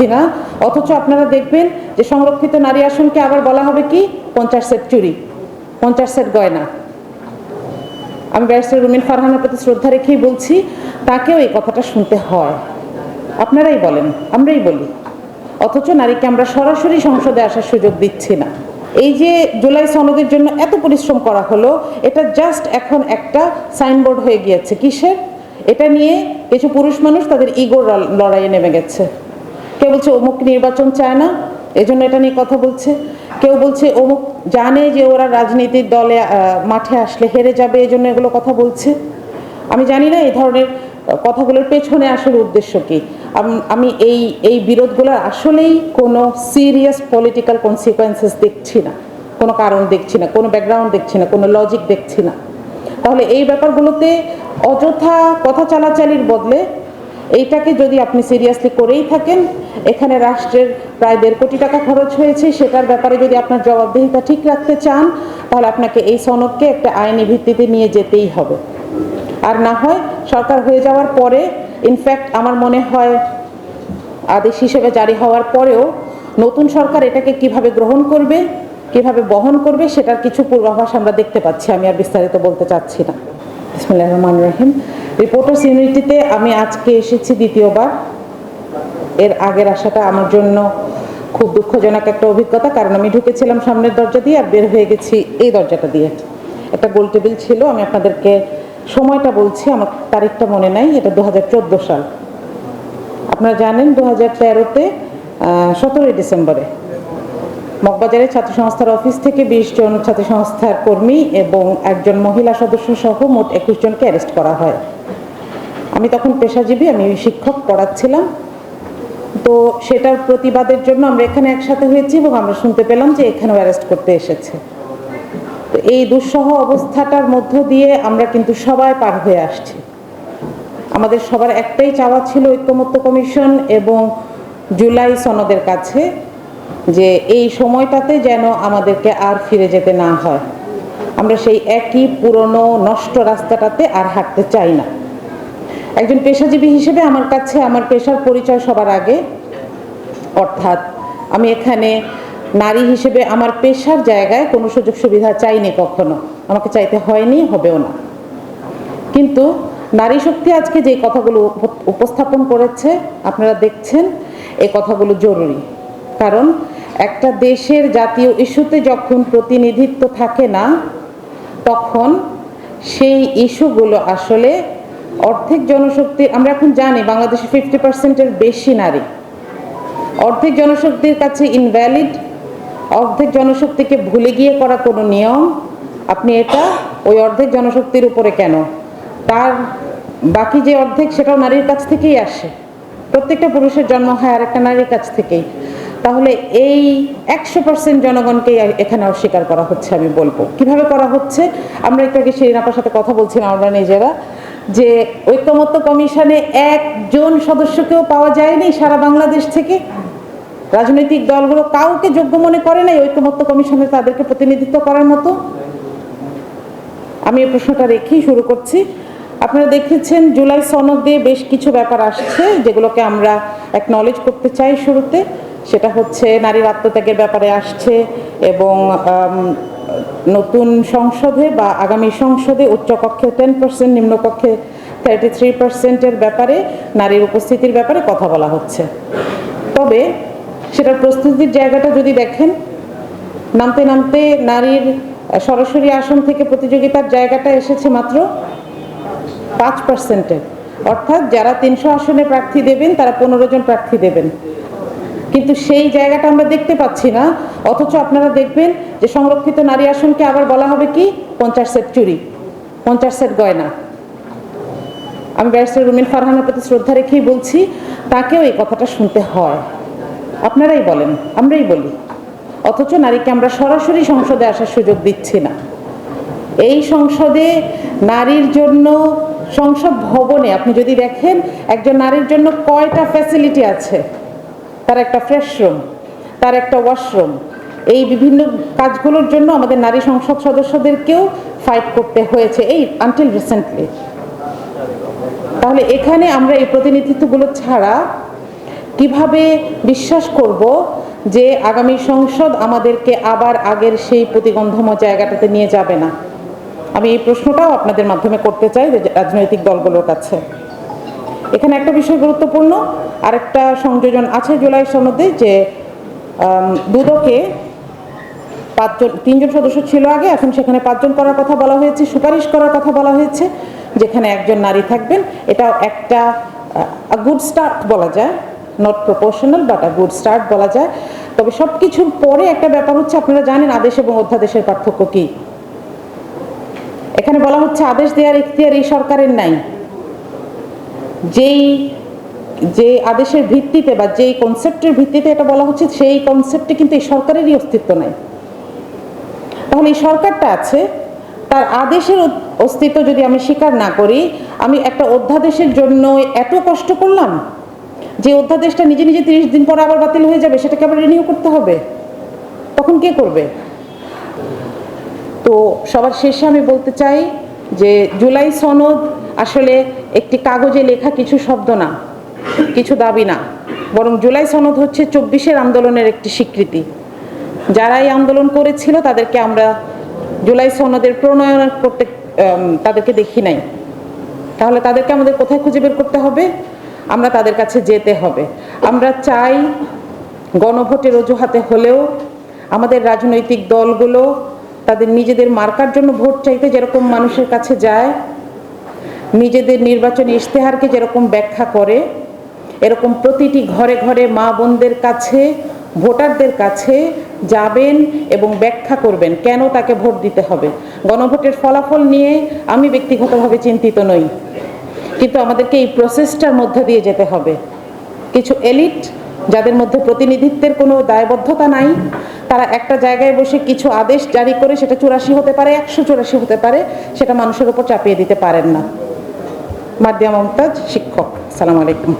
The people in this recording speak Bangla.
পাচ্ছি না। অথচ আপনারা দেখবেন যে সংরক্ষিত নারী আসনকে আবার বলা হবে কি? পঞ্চাশ সেট চুরি, পঞ্চাশ সেট গয়না। আমি ব্যারিস্টার রুমিন ফারহানের প্রতি শ্রদ্ধা রেখেই বলছি, তাকেও এই কথাটা শুনতে হয়। আপনারাই বলেন, আমরাই বলি। অথচ নারীকে আমরা সরাসরি সংসদে আসার সুযোগ দিচ্ছি না। এই যে জুলাই সনদের জন্য এত পরিশ্রম করা হলো, এটা জাস্ট এখন একটা সাইনবোর্ড হয়ে গিয়েছে। কিসের? এটা নিয়ে কিছু পুরুষ মানুষ তাদের ইগোর লড়াইয়ে নেমে গেছে। কেউ বলছে অমুক নির্বাচন চায় না? এজন্য এটা নিয়ে কথা বলছে। কেউ বলছে অমুক জানে যে ওরা রাজনীতির দলে মাঠে আসলে হেরে যাবে, এজন্য এগুলো কথা বলছে। আমি জানি না এই ধরনের কথাগুলোর পেছনে আসলে উদ্দেশ্য কি। আমি এই এই বিরোধগুলোর আসলেই কোনো সিরিয়াস পলিটিক্যাল কনসিকোয়েন্সেস দেখছি না। কোনো কারণ দেখছি না, কোনো ব্যাকগ্রাউন্ড দেখছি না, কোনো লজিক দেখছি না। তাহলে এই ব্যাপারগুলোতে অযথা কথা চালাচালির বদলে এইটাকে যদি আপনি সিরিয়াসলি করেই থাকেন, এখানে রাষ্ট্রের প্রায় দেড় কোটি টাকা খরচ হয়েছে, সেটার ব্যাপারে যদি আপনার জবাবদিহিতা ঠিক রাখতে চান, তাহলে আপনাকে এই সনদকে একটা আইনি ভিত্তিতে নিয়ে যেতেই হবে। আর না হয় সরকার হয়ে যাওয়ার পরে ইনফ্যাক্ট আমার মনে হয় আদেশ হিসেবে জারি হওয়ার পরেও নতুন সরকার এটাকে কীভাবে গ্রহণ করবে, কীভাবে বহন করবে, সেটার কিছু পূর্বাভাস আমরা দেখতে পাচ্ছি। আমি আর বিস্তারিত বলতে চাচ্ছি না। রহমান রহিম। রিপোর্টার্স ইউনিটিতে আমি আজকে এসেছি দ্বিতীয়বার। এর আগের আসাটা আমার জন্য খুব দুঃখজনক একটা অভিজ্ঞতা, কারণ আমি ঢুকেছিলাম সামনের দরজা দিয়ে আর বের হয়ে গেছি এই দরজাটা দিয়ে। একটা গোল টেবিল ছিল, আমি আপনাদেরকে সময়টা বলছি, আমার তারিখটা মনে নাই, এটা দু সাল। আপনারা জানেন দু হাজার তেরোতে সতেরোই ডিসেম্বরে মগবাজারে ছাত্র সংস্থার অফিস থেকে বিশ জন ছাত্র সংস্থার কর্মী এবং একজন মহিলা সদস্য সহ মোট একুশ জনকে অ্যারেস্ট করা হয়। আমি তখন পেশাজীবী, আমি শিক্ষক পড়াচ্ছিলাম। তো সেটার প্রতিবাদের জন্য আমরা এখানে একসাথে হয়েছি এবং আমরা শুনতে পেলাম যে এখানেও অ্যারেস্ট করতে এসেছে। তো এই দুঃসহ অবস্থাটার মধ্য দিয়ে আমরা কিন্তু সবাই পার হয়ে আসছি। আমাদের সবার একটাই চাওয়া ছিল ঐক্যমত্য কমিশন এবং জুলাই সনদের কাছে যে এই সময়টাতে যেন আমাদেরকে আর ফিরে যেতে না হয়। আমরা সেই একই পুরনো নষ্ট রাস্তাটাতে আর হাঁটতে চাই না। একজন পেশাজীবী হিসেবে আমার কাছে আমার পেশার পরিচয় সবার আগে। অর্থাৎ আমি এখানে নারী হিসেবে আমার পেশার জায়গায় কোনো সুযোগ সুবিধা চাইনি কখনো। আমাকে চাইতে হয়নি, হবেও না। কিন্তু নারী শক্তি আজকে যে কথাগুলো উপ- উপস্থাপন করেছে, আপনারা দেখছেন এই কথাগুলো জরুরি। কারণ একটা দেশের জাতীয় ইস্যুতে যখন প্রতিনিধিত্ব থাকে না, তখন সেই ইস্যুগুলো আসলে অর্ধেক জনশক্তি, আমরা এখন জানি বাংলাদেশে ফিফটি পার্সেন্টের বেশি নারী। অর্ধেক জনশক্তির কাছে ইনভ্যালিড অর্ধেক জনশক্তিকে ভুলে গিয়ে করা কোনো নিয়ম। আপনি এটা ওই অর্ধেক জনশক্তির উপরে কেন? তার বাকি যে অর্ধেক, সেটাও নারীর কাছ থেকেই আসে। প্রত্যেকটা পুরুষের জন্ম হয় আর একটা নারীর কাছ থেকেই। তাহলে এই একশো পার্সেন্ট জনগণকেই এখানে অস্বীকার করা হচ্ছে, আমি বলব। কীভাবে করা হচ্ছে? আমরা একটু আগে শিরিন আপার সাথে কথা বলছিলাম, আমরা নিজেরা। যে ঐক্যমত্য কমিশনে একজন সদস্যকেও পাওয়া যায়নি সারা বাংলাদেশ থেকে। রাজনৈতিক দলগুলো কাউকে যোগ্য মনে করে নাই ঐক্যমত্য কমিশনে তাদেরকে প্রতিনিধিত্ব করার মতো। আমি এই প্রশ্নটা রেখেই শুরু করছি। আপনারা দেখেছেন জুলাই সনদে বেশ কিছু ব্যাপার আসছে, যেগুলোকে আমরা অ্যাকনলেজ করতে চাই শুরুতে। সেটা হচ্ছে নারীর আত্মত্যাগের ব্যাপারে আসছে এবং নতুন সংসদে বা আগামী সংসদে উচ্চকক্ষে টেন পার্সেন্ট নিম্নকক্ষে থার্টি থ্রি পার্সেন্টের ব্যাপারে, নারীর উপস্থিতির ব্যাপারে কথা বলা হচ্ছে। তবে সেটার প্রস্তুতির জায়গাটা যদি দেখেন, নামতে নামতে নারীর সরাসরি আসন থেকে প্রতিযোগিতার জায়গাটা এসেছে মাত্র পাঁচ পার্সেন্টের অর্থাৎ যারা তিনশো আসনে প্রার্থী দেবেন, তারা পনেরো জন প্রার্থী দেবেন। কিন্তু সেই জায়গাটা আমরা দেখতে পাচ্ছি না। অথচ আপনারা দেখবেন যে সংরক্ষিত নারী আসনকে আবার বলা হবে কি? পঞ্চাশ সেট চুরি পঞ্চাশ সেট গয়না। আমি ব্যারিস্টার রুমিন ফারহানের প্রতি শ্রদ্ধা রেখেই বলছি, তাকেও এই কথাটা শুনতে হয়। আপনারাই বলেন, আমরাই বলি। অথচ নারীকে আমরা সরাসরি সংসদে আসার সুযোগ দিচ্ছি না। এই সংসদে নারীর জন্য সংসদ ভবনে, আপনি যদি দেখেন, একজন নারীর জন্য কয়টা ফ্যাসিলিটি আছে? তার একটা ফ্রেশ রুম তার একটা ওয়াশরুম এই বিভিন্ন কাজগুলোর জন্য আমাদের নারী সংসদ সদস্যদেরকেও ফাইট করতে হয়েছে এই আনটিল রিসেন্টলি তাহলে এখানে আমরা এই প্রতিনিধিত্বগুলো ছাড়া কীভাবে বিশ্বাস করব যে আগামী সংসদ আমাদেরকে আবার আগের সেই প্রতিগন্ধময় জায়গাটাতে নিয়ে যাবে না? আমি এই প্রশ্নটাও আপনাদের মাধ্যমে করতে চাই রাজনৈতিক দলগুলোর কাছে। এখানে একটা বিষয় গুরুত্বপূর্ণ, আরেকটা সংযোজন আছে জুলাই সনদে যে দুদকে পাঁচজন, তিনজন সদস্য ছিল আগে, এখন সেখানে পাঁচজন করার কথা বলা হয়েছে, সুপারিশ করার কথা বলা হয়েছে, যেখানে একজন নারী থাকবেন। এটাও একটা গুড স্টার্ট বলা যায় not proportional but a good start বলা যায়। তবে সব কিছুর পরে একটা ব্যাপার হচ্ছে, আপনারা জানেন আদেশ এবং অধ্যাদেশের পার্থক্য কী? এখানে বলা হচ্ছে, আদেশ দেওয়ার ইখতিয়ার এই সরকারের নাই। যেই, যে আদেশের ভিত্তিতে বা যেই কনসেপ্টের ভিত্তিতে এটা বলা হচ্ছে, সেই কনসেপ্টে কিন্তু এই সরকারেরই অস্তিত্ব নাই। তাহলে এই সরকারটা আছে, তার আদেশের অস্তিত্ব যদি আমি স্বীকার না করি, আমি একটা অধ্যাদেশের জন্য এত কষ্ট করলাম যে অধ্যাদেশটা নিজে নিজে তিরিশ দিন পর আবার বাতিল হয়ে যাবে, সেটাকে আবার রিনিউ করতে হবে? তখন কে করবে? তো সবার শেষে আমি বলতে চাই যে জুলাই সনদ আসলে একটি কাগজে লেখা কিছু শব্দ না, কিছু দাবি না, বরং জুলাই সনদ হচ্ছে চব্বিশের আন্দোলনের একটি স্বীকৃতি। যারা এই আন্দোলন করেছিল তাদেরকে আমরা জুলাই সনদের প্রণয়ন করতে তাদেরকে দেখি নাই। তাহলে তাদেরকে আমাদের কোথায় খুঁজে বের করতে হবে? আমরা তাদের কাছে যেতে হবে। আমরা চাই গণভোটের অজুহাতে হলেও আমাদের রাজনৈতিক দলগুলো তাদের নিজেদের মার্কার জন্য ভোট চাইতে যেরকম মানুষের কাছে যায় নিজেদের নির্বাচনী ইশতেহারকে যেরকম ব্যাখ্যা করে, এরকম প্রতিটি ঘরে ঘরে মা বোনদের কাছে, ভোটারদের কাছে যাবেন এবং ব্যাখ্যা করবেন কেন তাকে ভোট দিতে হবে। গণভোটের ফলাফল নিয়ে আমি ব্যক্তিগতভাবে চিন্তিত নই। কিন্তু আমাদেরকে এই প্রসেসটার মধ্যে দিয়ে যেতে হবে। কিছু এলিট যাদের মধ্যে প্রতিনিধিত্বের কোনো দায়বদ্ধতা নাই, তারা একটা জায়গায় বসে কিছু আদেশ জারি করে সেটা চুরাশি হতে পারে, একশো চুরাশি হতে পারে, সেটা মানুষের উপর চাপিয়ে দিতে পারেন না। মার্দিয়া মমতাজ শিক্ষক সালাম আলাইকুম